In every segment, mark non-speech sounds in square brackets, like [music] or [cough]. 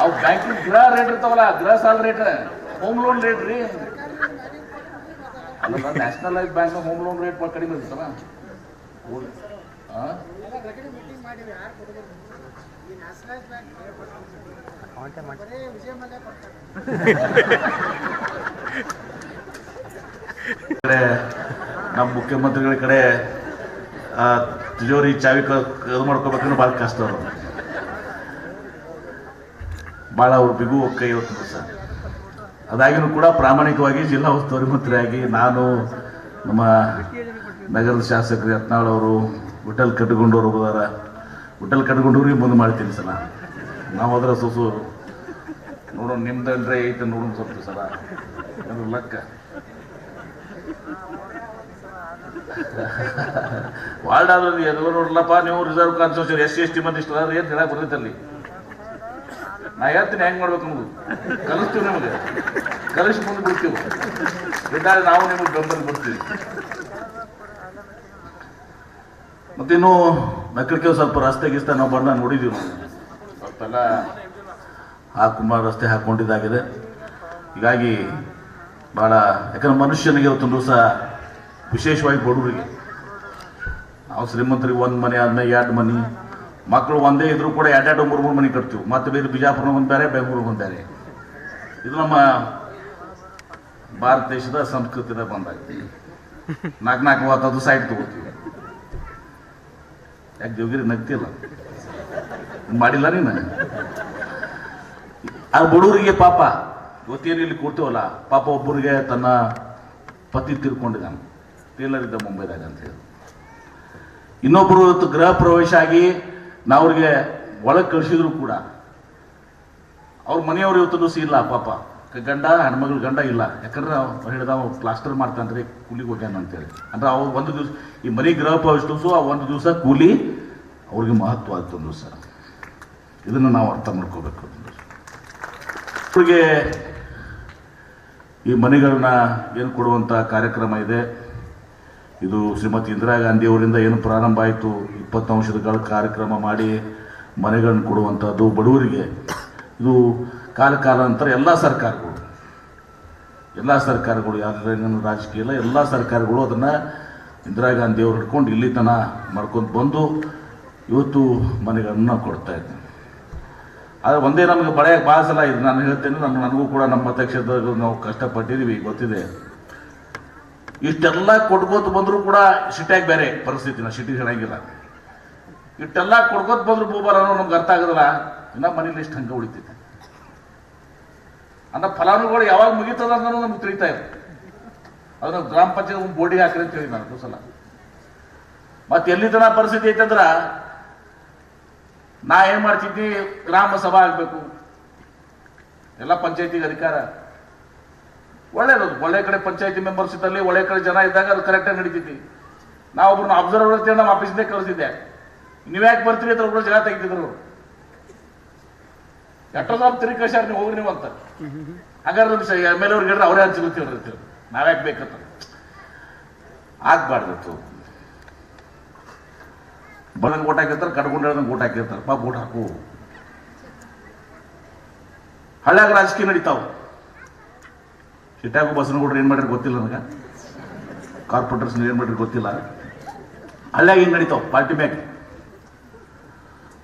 ಅವು ಬ್ಯಾಂಕಿನ ಗೃಹ ರೇಟ್ ಇರ್ತಾವಲ್ಲ ಗೃಹ ಸಾಲ ರೇಟ್ ಹೋಮ್ ಲೋನ್ ರೇಟ್ ರೀ. ಅಲ್ಲ nationalise bank home loan rate ಭಾಳ ಕಡಿಮೆ ಇರ್ತಲ್ಲ ನಮ್ಮ ಮುಖ್ಯಮಂತ್ರಿಗಳ ಕಡೆ ತಿಜೋರಿ ಚಾವಿ ಇದು ಮಾಡ್ಕೋಬೇಕಂದ್ರೆ ಭಾಳ ಕಷ್ಟ ಅವರು. ಭಾಳ ಅವ್ರು ಕೈ ಹೊತ್ತು ಸರ್. ಅದಾಗಿನೂ ಕೂಡ ಪ್ರಾಮಾಣಿಕವಾಗಿ ಜಿಲ್ಲಾ ಉಸ್ತುವಾರಿ ಮಂತ್ರಿಯಾಗಿ ನಾನು ನಮ್ಮ ನಗರದ ಶಾಸಕರು ಯತ್ನಾಳ್ ಅವರು, ವಿಠಲ್ ಕಟ್ಕೊಂಡವ್ರು ಹೋದಾರ ವಿಠಲ್ ಕಟ್ಕೊಂಡವ್ರಿಗೆ ಮುಂದೆ ಮಾಡ್ತೀನಿ ಸಲ ನಾವು ಅದರ ಸೊಸು ನೋಡೋಣ ನಿಮ್ದಂದ್ರೆ ಐತೆ ನೋಡೋಣ ಸ್ವಲ್ಪ ಸಲ ಅದ್ರ ಲೆಕ್ಕ. ವಾರ್ಡ್ ಆದ್ರೆ ಎಲ್ಲ ನೋಡ್ಲಪ್ಪ ನೀವು reserve constitution S C S T ಮಂದಿ ಇಷ್ಟ ಏನು ಬರ್ತೈತೆ ಬರ್ತೈತಲ್ಲಿ ನಾ ಹೇಳ್ತೀನಿ, ಹೆಂಗ್ ಮಾಡ್ಬೇಕು ನಮ್ಗೆ ಕಲಿಸ್ತೀವಿ ನಿಮಗೆ. ಕಲಿಸಿ ಮುಂದೆ ಬಿಡ್ತೀವಿ. ಬಿಟ್ಟಾಗ ನಾವು ನಿಮಗೆ ಬೆಂಬಲ ಬಿಡ್ತೀವಿ ಮತ್ತಿನ್ನು ನಕ್ಕಳಿಕೆ ಸ್ವಲ್ಪ ರಸ್ತೆ ಗಿಸ್ತೆ ನಾವು ಬಣ್ಣ ನೋಡಿದೀವಿ. ನಾವು ಆ ಹಾಕುಮಾರ್ ರಸ್ತೆ ಹಾಕೊಂಡಿದ್ದಾಗಿದೆ. ಹೀಗಾಗಿ ಭಾಳ ಯಾಕಂದ್ರೆ ಮನುಷ್ಯನಿಗೆ ಇವತ್ತೊಂದು ದಿವಸ ವಿಶೇಷವಾಗಿ ಬಡವರಿಗೆ. ನಾವು ಶ್ರೀಮಂತರಿಗೆ ಒಂದು ಮನೆ ಆದ್ಮೇಲೆ ಎರಡು ಮನೆ. ಮಕ್ಕಳು ಒಂದೇ ಇದ್ರು ಕೂಡ ಎರಡೆರಡು ಮೂರು ಮೂರು ಮನೆ ಕಟ್ತೀವಿ. ಮತ್ತೆ ಬೇರೆ ಬಿಜಾಪುರ ಒಂದು ಬೇರೆ ಬೆಂಗಳೂರು ಒಂದು ಇದು ನಮ್ಮ ಭಾರತ ದೇಶದ ಸಂಸ್ಕೃತಿದ ಬಂದಾಗ್ತಿ ನಾಲ್ಕು ನಾಲ್ಕು ಮೂವತ್ತದು ಸೈಡ್ ತಗೋತೀವಿ. ಯಾಕೆ ದೇವಗಿರಿ ನಗ್ತಿಲ್ಲ? ಮಾಡಿಲ್ಲ ನೀನು? ಆ ಬಡವರಿಗೆ ಪಾಪ ಇವತ್ತೇನು ಇಲ್ಲಿ ಕೊಡ್ತೀವಲ್ಲ, ಪಾಪ ಒಬ್ಬರಿಗೆ ತನ್ನ ಪತಿ ತೀರ್ಕೊಂಡಿದ್ದಾನೆ. ಟೇಲರ್ ಇದ್ದ ಮುಂಬೈದಾಗ ಅಂತ ಹೇಳಿ. ಇನ್ನೊಬ್ಬರು ಗೃಹ ಪ್ರವೇಶ ಆಗಿ ನಾವು ಅವ್ರಿಗೆ ಒಳಗೆ ಕಳಿಸಿದ್ರು ಕೂಡ. ಅವ್ರ ಮನೆಯವ್ರ ಇವತ್ತು ಇಲ್ಲ, ಪಾಪ. ಗಂಡ, ಹೆಣ್ಮಗಳು ಗಂಡ ಇಲ್ಲ. ಯಾಕಂದ್ರೆ ನಾವು ಹೇಳಿದ ಪ್ಲಾಸ್ಟರ್ ಪ್ಲಾಸ್ಟರ್ ಮಾಡ್ತಾನ್ರಿ ಕೂಲಿಗೆ ಹೋಗ್ಯಾನ ಅಂತೇಳಿ. ಅಂದ್ರೆ ಅವ್ರು ಒಂದು ದಿವಸ, ಈ ಮನೆ ಗೃಹ ಪ್ರವೇಶ ದಿವಸ ಆ ಒಂದು ದಿವಸ ಕೂಲಿ ಅವ್ರಿಗೆ ಮಹತ್ವ ಆಯ್ತು ಒಂದು ಸರ್ ಇದನ್ನು ನಾವು ಅರ್ಥ ಮಾಡ್ಕೋಬೇಕು ಅವ್ರಿಗೆ ಈ ಮನೆಗಳನ್ನ ಏನು ಕೊಡುವಂಥ ಕಾರ್ಯಕ್ರಮ ಇದೆ? ಇದು ಶ್ರೀಮತಿ ಇಂದಿರಾ ಗಾಂಧಿ ಅವರಿಂದ ಏನು ಪ್ರಾರಂಭ ಆಯಿತು? ಇಪ್ಪತ್ತು ಅಂಶಗಳ ಕಾರ್ಯಕ್ರಮ ಮಾಡಿ ಮನೆಗಳನ್ನು ಕೊಡುವಂಥದ್ದು ಬಡವರಿಗೆ. ಇದು ಕಾಲ ಕಾಲಾಂತರ ಎಲ್ಲ ಸರ್ಕಾರಗಳು. ಎಲ್ಲ ಸರ್ಕಾರಗಳು ಯಾವ್ದು ರಾಜಕೀಯ ಇಲ್ಲ, ಎಲ್ಲ ಸರ್ಕಾರಗಳು ಅದನ್ನು ಇಂದಿರಾ ಗಾಂಧಿ ಅವರು ಹಿಡ್ಕೊಂಡು ಇಲ್ಲಿ ತನ ಮಾಡ್ಕೊಂಡು ಬಂದು ಇವತ್ತು ಮನೆಗಳನ್ನು ಕೊಡ್ತಾ ಇದ್ದೀನಿ ಆದರೆ ಒಂದೇ ನಮಗೆ ಬಳೆಯ ಭಾಳ ಇದು. ನಾನು ಹೇಳ್ತೇನೆ ನಾನು ನನಗೂ ಕೂಡ ನಮ್ಮ ಮತಕ್ಷೇತ್ರದಲ್ಲಿ ನಾವು ಕಷ್ಟಪಟ್ಟಿದ್ದೀವಿ ಗೊತ್ತಿದೆ. ಇಷ್ಟೆಲ್ಲ ಕೊಡ್ಕೋತ ಬಂದರೂ ಕೂಡ ಸಿಟಿಯಾಗಿ ಬೇರೆ ಪರಿಸ್ಥಿತಿನ, ಸಿಟಿ ಹೇಳಂಗಿಲ್ಲ ಇಷ್ಟೆಲ್ಲ ಕೊಡ್ಕೋತ ಬಂದ್ರು ಭೂಬಾರ ಅನ್ನೋ ನಮ್ಗೆ ಅರ್ಥ ಆಗೋದಿಲ್ಲ. ಇನ್ನ ಮನೇಲಿ ಇಷ್ಟು ಹಂಗೆ ಉಳಿತೈತೆ. ಅಂದ್ರೆ ಫಲಾನುಭವಿಗಳು ಯಾವಾಗ ಮುಗಿತದ ಅನ್ನೋದು ನಮ್ಗೆ ತಿಳಿತಾ ಇದೆ ಅದನ್ನ ಗ್ರಾಮ ಪಂಚಾಯತ್ ಬೋರ್ಡಿಗೆ ಹಾಕ್ರಿ ಅಂತ ಹೇಳಿ ನಾನು ಸಲ ಮತ್ತೆ ಎಲ್ಲಿ ತನ ಪರಿಸ್ಥಿತಿ ಐತಂದ್ರ ನಾ ಏನ್ ಮಾಡ್ತಿದ್ದಿ ಗ್ರಾಮ ಸಭಾ ಆಗ್ಬೇಕು. ಎಲ್ಲ ಪಂಚಾಯತಿಗೆ ಅಧಿಕಾರ. ಒಳ್ಳೇದು ಒಳ್ಳೆ ಕಡೆ ಪಂಚಾಯತಿ ಮೆಂಬರ್ಸ್ ಇದ್ದಲ್ಲಿ, ಒಳ್ಳೆ ಕಡೆ ಜನ ಇದ್ದಾಗ ಅದು ಕರೆಕ್ಟಾಗಿ ನಡೀತಿದ್ವಿ ನಾವು ಒಬ್ರನ್ನ ಅಬ್ಸರ್ವರ್ ಅಂತ ನಮ್ಮ ಆಫೀಸ್ನೇ ಕಳಿಸಿದ್ದೆ ನೀವ್ಯಾಕೆ ಬರ್ತೀರಿ ಅಂತ ಒಬ್ಬರು ಜನ ತೆಗ್ದಿದ್ರು. ಸಾರ್ ತಿರುಗಿ ಕಳ್ಸ್ಯಾರ ನೀವು, ಹೋಗ್ರಿ ನೀವು ಅಂತ. ಹಾಗಾದ್ರೆ ಎಂ ಎಲ್ ಅವ್ರಿಗೆ ಅವರೇ ಹಂಚ್ಕೊಳ್ತೀವ್ರಿ ಅಂತೀವಿ ನಾವ್ಯಾಕೆ ಬೇಕಂತ. ಆಗ್ಬಾರ್ದಿತ್ತು. ಬರಂಗ್ ಓಟ್ ಹಾಕಿರ್ತಾರೆ ಕಟ್ಕೊಂಡು ಹೇಳ್ದಂಗೆ ಓಟ್ ಹಾಕಿರ್ತಾರೆ. ಪಾಪ ಓಟ್ ಹಾಕು. ಹಳ್ಳ್ಯಾಗ ರಾಜಕೀಯ ನಡೀತಾವ. ಸಿಟ್ಟಾಗು ಬಸನಗೌಡ್ರು ಏನು ಮಾಡಿದ್ರೆ ಗೊತ್ತಿಲ್ಲ ನನಗೆ. ಕಾರ್ಪೊರೇಟರ್ಸ್ ಏನು ಮಾಡ್ರಿ ಗೊತ್ತಿಲ್ಲ. ಹಳ್ಳ್ಯಾಗ ಏನು ನಡೀತಾವ? ಪಾರ್ಟಿ ಮ್ಯಾಗ.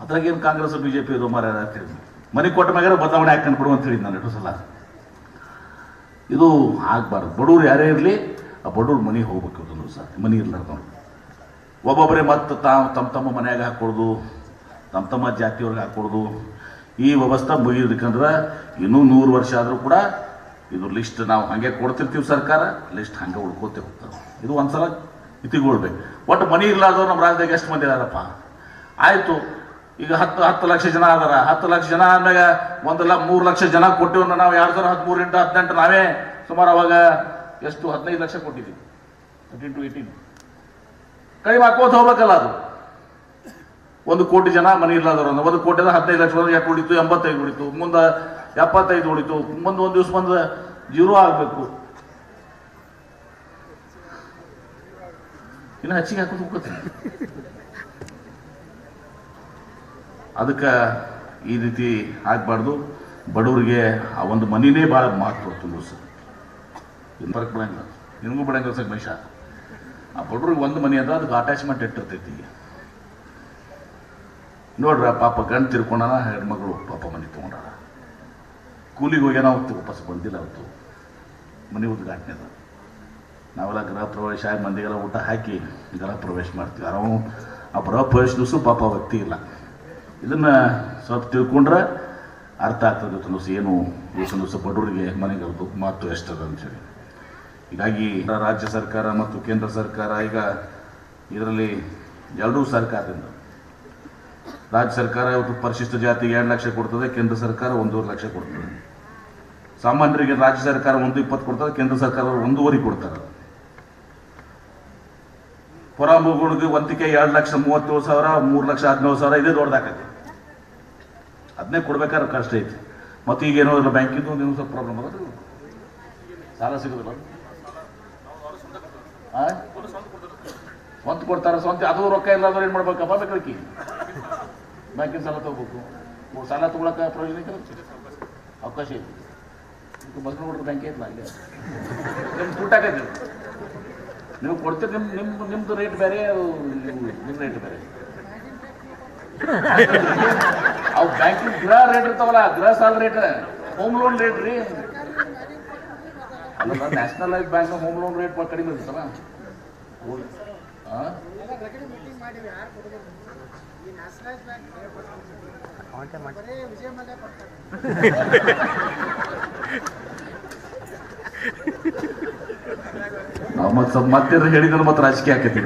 ಅದ್ರಾಗ ಏನು ಕಾಂಗ್ರೆಸ್ ಬಿ ಜೆ ಪಿ ಇದು ಮಾರ ಅಂತೇಳಿ ಮನೆ ಕೊಟ್ಟ ಮ್ಯಾಗ ಬದಲಾವಣೆ ಹಾಕೊಂಡು ಕೊಡು ಅಂತ ಹೇಳಿದ್ ನಾನು ಎಷ್ಟು ಸಲ. ಇದು ಆಗ್ಬಾರ್ದು. ಬಡವ್ರು ಯಾರೇ ಇರಲಿ, ಆ ಬಡವ್ರ ಮನೆಗೆ ಹೋಗ್ಬೇಕು ಅದನ್ನು ಸಹ ಮನೆ ಇರ್ಲಾರ್ದವ್ರು ಒಬ್ಬೊಬ್ಬರೇ ಮತ್ತೆ ತಾವು ತಮ್ಮ ತಮ್ಮ ಮನೆಯಾಗ ಹಾಕೊಡ್ದು ತಮ್ಮ ತಮ್ಮ ಜಾತಿಯವ್ರಿಗೆ ಹಾಕೊಡ್ದು. ಈ ವ್ಯವಸ್ಥೆ ಮುಗಿದಕ್ಕಂದ್ರೆ ಇನ್ನೂ ನೂರು ವರ್ಷ ಆದರೂ ಕೂಡ ಇದು ಲಿಸ್ಟ್ ನಾವು ಹಾಗೆ ಕೊಡ್ತಿರ್ತೀವಿ ಸರ್ಕಾರ, ಲಿಸ್ಟ್ ಹಂಗೆ ಉಳ್ಕೋತೆ ಹೋಗ್ತಾರೆ ಇದು ಒಂದ್ಸಲ ಇತಿಗೊಳ್ಬೇಕು. ಒಟ್ಟು ಮನೆ ಇರ್ಲಾರ್ದವ್ರು ನಮ್ಮ ರಾಜ್ಯದಾಗ ಎಷ್ಟು ಮಂದಿ ಇದಾರಪ್ಪ? ಆಯಿತು. ಈಗ ಹತ್ತು ಹತ್ತು ಲಕ್ಷ ಜನ ಅದಾರ. ಹತ್ತು ಲಕ್ಷ ಜನ ಅಂದಾಗ ಒಂದು ಲ ಮೂರು ಲಕ್ಷ ಜನ ಕೊಟ್ಟಿವನ್ನ ನಾವು ಎರಡು ಸಾವಿರ ಹದಿಮೂರು ಹದಿನೆಂಟು ನಾವೇ ಸುಮಾರು ಅವಾಗ ಎಷ್ಟು? ಹದಿನೈದು ಲಕ್ಷ ಕೊಟ್ಟಿದ್ದೀವಿ. ಟು ಏಯ್ಟೀನ್ ಕೈ ಹಾಕೋತ ಹೋಗ್ಬೇಕಲ್ಲ ಅದು. ಒಂದು ಕೋಟಿ ಜನ ಮನೆ ಇರ್ಲಾದವ್ರು ಒಂದು ಕೋಟಿದ ಹದಿನೈದು ಲಕ್ಷ ಯಾಕೆ ಉಳಿತು? ಎಂಬತ್ತೈದು ಉಳಿತು. ಮುಂದೆ ಎಪ್ಪತ್ತೈದು ಉಳಿತು. ಮುಂದೆ ಒಂದು ದಿವಸ ಬಂದು ಜೀರೋ ಆಗಬೇಕು. ಇನ್ನು ಹೆಚ್ಚಿಗೆ ಹಾಕೋದು ಹೋಗ್ತೀನಿ ಅದಕ್ಕೆ ಈ ರೀತಿ ಆಗಬಾರ್ದು. ಬಡವರಿಗೆ ಆ ಒಂದು ಮನಿನೇ ಭಾಳ ಮಹತ್ವ ತುಂಬ ಸರ್. ಬರಕ್ಕೆ ಬಿಡಂಗಿಲ್ಲ. ನಿನಗೂ ಬಿಡಂಗಿಲ್ಲ ಸರ್ ಮನುಷ್ಯ. ಆ ಬಡವ್ರಿಗೆ ಒಂದು ಮನೆ ಅದ ಅದಕ್ಕೆ ಅಟ್ಯಾಚ್ಮೆಂಟ್ ಇಟ್ಟಿರ್ತೈತಿ. ನೋಡ್ರ ಪಾಪ ಗಂಡು ತಿರ್ಕೊಂಡಾನ ಹೆಣ್ಮಗಳು ಪಾಪ ಮನೆ ತೊಗೊಂಡಾರ. ಕೂಲಿಗೆ ಹೋಗ್ಯಾನ ಅವತ್ತು ವಾಪಸ್ ಬಂದಿಲ್ಲ ಅವತ್ತು. ಮನೆ ಉದ್ಘಾಟನೆ ನಾವೆಲ್ಲ ಗೃಹ ಪ್ರವೇಶ ಆಗಿ ಮಂದಿಗೆಲ್ಲ ಊಟ ಹಾಕಿ ಗೃಹ ಪ್ರವೇಶ ಮಾಡ್ತೀವಿ. ಆರಾಮ ಆ ಗೃಹ ಪ್ರವೇಶ ದಿವಸ ಪಾಪ ವ್ಯಕ್ತಿ ಇಲ್ಲ. ಇದನ್ನು ಸ್ವಲ್ಪ ತಿಳ್ಕೊಂಡ್ರೆ ಅರ್ಥ ಆಗ್ತದೆ ತುಲಸಿ ಏನು ದಿವಸ ಬಡವರಿಗೆ ಮನೆಗಳದ್ದು ಮಹತ್ವ ಎಷ್ಟದ ಅಂತೇಳಿ ಹೀಗಾಗಿ ರಾಜ್ಯ ಸರ್ಕಾರ ಮತ್ತು ಕೇಂದ್ರ ಸರ್ಕಾರ ಈಗ ಇದರಲ್ಲಿ ಎರಡೂ ಸರ್ಕಾರದಿಂದ ರಾಜ್ಯ ಸರ್ಕಾರ ಇವತ್ತು ಪರಿಶಿಷ್ಟ ಜಾತಿಗೆ ಎರಡು ಲಕ್ಷ ಕೊಡ್ತದೆ, ಕೇಂದ್ರ ಸರ್ಕಾರ ಒಂದೂವರೆ ಲಕ್ಷ ಕೊಡ್ತದೆ. ಸಾಮಾನ್ಯರಿಗೆ ರಾಜ್ಯ ಸರ್ಕಾರ ಒಂದು ಇಪ್ಪತ್ತು ಕೊಡ್ತದೆ, ಕೇಂದ್ರ ಸರ್ಕಾರ ಒಂದೂವರೆ ಕೊಡ್ತಾರೆ. ಪುರಾಮುಗಳಿಗೆ ಒಂದಕ್ಕೆ ಎರಡು ಲಕ್ಷ ಮೂವತ್ತೇಳು ಸಾವಿರ, ಮೂರು ಲಕ್ಷ ಹದಿನೇಳು ಸಾವಿರ, ಇದೇ ದೊಡ್ಡದಾಕೈತಿ ಅದನ್ನೇ ಕೊಡ್ಬೇಕಾದ್ರೆ ಕಷ್ಟ ಐತಿ. ಮತ್ತು ಈಗ ಏನೋ ಇಲ್ಲ ಬ್ಯಾಂಕಿಂದು ನೀವು ಸ್ವಲ್ಪ ಪ್ರಾಬ್ಲಮ್ ಅದ ಸಾಲ ಸಿಗೋದಿಲ್ಲ? ಸ್ವಂತ ಕೊಡ್ತಾರೆ, ಸ್ವಂತ ಅದು ರೊಕ್ಕ ಇಲ್ಲ ಅಂದ್ರೆ ಏನು ಮಾಡ್ಬೇಕಪ್ಪ ಬೇಕಿ ಬ್ಯಾಂಕಿನ ಸಾಲ ತಗೋಬೇಕು. ಸಾಲ ತಗೊಳಕ್ಕೆ ಪ್ರಯೋಜನ ಅವಕಾಶ ಐತಿ. ಬಸ್ನ ಕೊಡ್ತಾರೆ ಬ್ಯಾಂಕ್ ಐತಲ್ಲ ಇಲ್ಲಿ ನಿಮ್ಮ ದುಡ್ಡಾಗೈತಿ ನೀವು ಕೊಡ್ತೀರಿ ನಿಮ್ಮ ನಿಮ್ಮ ನಿಮ್ಮದು ರೇಟ್ ಬೇರೆ ನಿಮ್ಮ ರೇಟ್ ಬೇರೆ. ಅವು ಬ್ಯಾಂಕಿಂಗ್ ಗೃಹ ರೇಟ್ ಇರ್ತಾವಲ್ಲ ಗೃಹ ಸಾಲ ರೇಟ್ ಹೋಮ್ ಲೋನ್ ರೇಟ್ ರೀ. ಅಲ್ಲ nationalise bank home loan rate ಭಾಳ ಕಡಿಮೆ ಇರ್ತಲ್ಲ ನಾವು [laughs] ಮತ್ತೆ ಮತ್ತೆ ಹೇಳಿದ್ರೆ ಮತ್ತೆ ರಾಜಕೀಯ ಆಕೈತಿ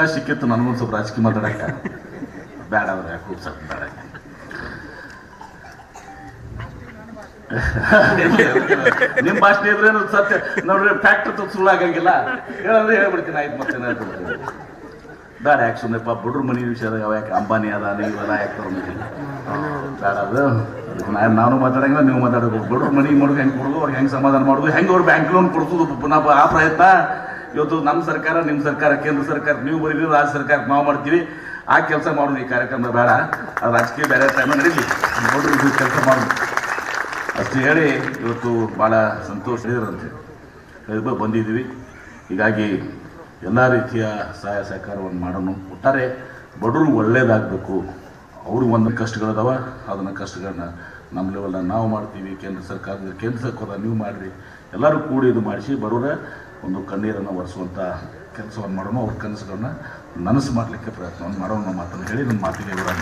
ಅವಕಾಶ ಸಿಕ್ಕಿತ್ತು ನನಗೊಂದು ಸ್ವಲ್ಪ ರಾಜಕೀಯ ಮಾತಾಡಕ್ಕೆ. ಬೇಡ ಅವ್ರು ಯಾಕೆ ಸ್ವಲ್ಪ ಬೇಡ ನಿಮ್ಮ ಭಾಷೆ ಇದ್ರೇನು ಸತ್ಯ. ನೋಡ್ರಿ ಫ್ಯಾಕ್ಟ್ರಿ ತು ಸುಳ್ಳಾಗಂಗಿಲ್ಲ ಹೇಳಂದ್ರೆ ಹೇಳ್ಬಿಡ್ತೀನಿ, ಆಯ್ತು ಮತ್ತೆ ಬೇಡ, ಯಾಕೆ ಸುಮ್ಮನೆಪ್ಪ ಬುಡ್ರ ಮನೆ ವಿಷಯದ ಯಾವ ಯಾಕೆ ಅಂಬಾನಿ ಅದ ನೀವೆಲ್ಲ ಯಾಕೆ ತಗೊಂಡಿದ್ದೀವಿ ಬೇಡ ಅದು. ನಾನು ಮಾತಾಡಂಗಿಲ್ಲ, ನೀವು ಮಾತಾಡಬೇಕು ಬುಡ್ರ ಮನೆ ಮಾಡೋದು ಹೆಂಗೆ ಕೊಡೋದು, ಅವ್ರಿಗೆ ಹೆಂಗೆ ಸಮಾಧಾನ ಮಾಡೋದು, ಹೆಂಗೆ ಅವ್ರು ಬ್ಯಾಂಕ್ ಲೋನ್ ಕೊಡ್ಸೋದು ಪುನಃ ಆ ಪ್ರಯತ್ನ? ಇವತ್ತು ನಮ್ಮ ಸರ್ಕಾರ, ನಿಮ್ಮ ಸರ್ಕಾರ, ಕೇಂದ್ರ ಸರ್ಕಾರ, ನೀವು ಬರೀರಿ, ರಾಜ್ಯ ಸರ್ಕಾರ, ನಾವು ಮಾಡ್ತೀವಿ. ಆ ಕೆಲಸ ಮಾಡೋದು ಈ ಕಾರ್ಯಕ್ರಮ ಬೇಡ. ರಾಜಕೀಯ ಬೇರೆ ಟೈಮ್ ನಡೀಲಿ. ನೋಡ್ರಿ ಇದು ಕೆಲಸ ಮಾಡೋದು. ಅಷ್ಟು ಹೇಳಿ ಇವತ್ತು ಭಾಳ ಸಂತೋಷ ಇದ್ರಂತೆ ಹೇಳಿದ್ರು ಬಂದಿದ್ದೀವಿ. ಹೀಗಾಗಿ ಎಲ್ಲ ರೀತಿಯ ಸಹಾಯ ಸಹಕಾರವನ್ನು ಮಾಡೋಣ. ಒಟ್ಟಾರೆ ಬಡವರು ಒಳ್ಳೇದಾಗಬೇಕು. ಅವ್ರಿಗೆ ಒಂದು ಕಷ್ಟಗಳದಾವ ಅದನ್ನು ಕಷ್ಟಗಳನ್ನ ನಮ್ಮ ಲೆವೆಲ್ನ ನಾವು ಮಾಡ್ತೀವಿ. ಕೇಂದ್ರ ಸರ್ಕಾರದ, ಕೇಂದ್ರ ಸರ್ಕಾರ ನೀವು ಮಾಡಿರಿ. ಎಲ್ಲರೂ ಕೂಡಿ ಇದು ಮಾಡಿಸಿ ಬಡವರ ಒಂದು ಕಣ್ಣೀರನ್ನು ಒರೆಸುವಂಥ ಕೆಲಸವನ್ನು ಮಾಡೋಣ, ಅವ್ರ ಕನಸುಗಳನ್ನ ನನಸು ಮಾಡಲಿಕ್ಕೆ ಪ್ರಯತ್ನವನ್ನು ಮಾಡೋಣ ಮಾತನ್ನು ಹೇಳಿ ನಮ್ಮ ಮಾತಿಗೆ ಇವರ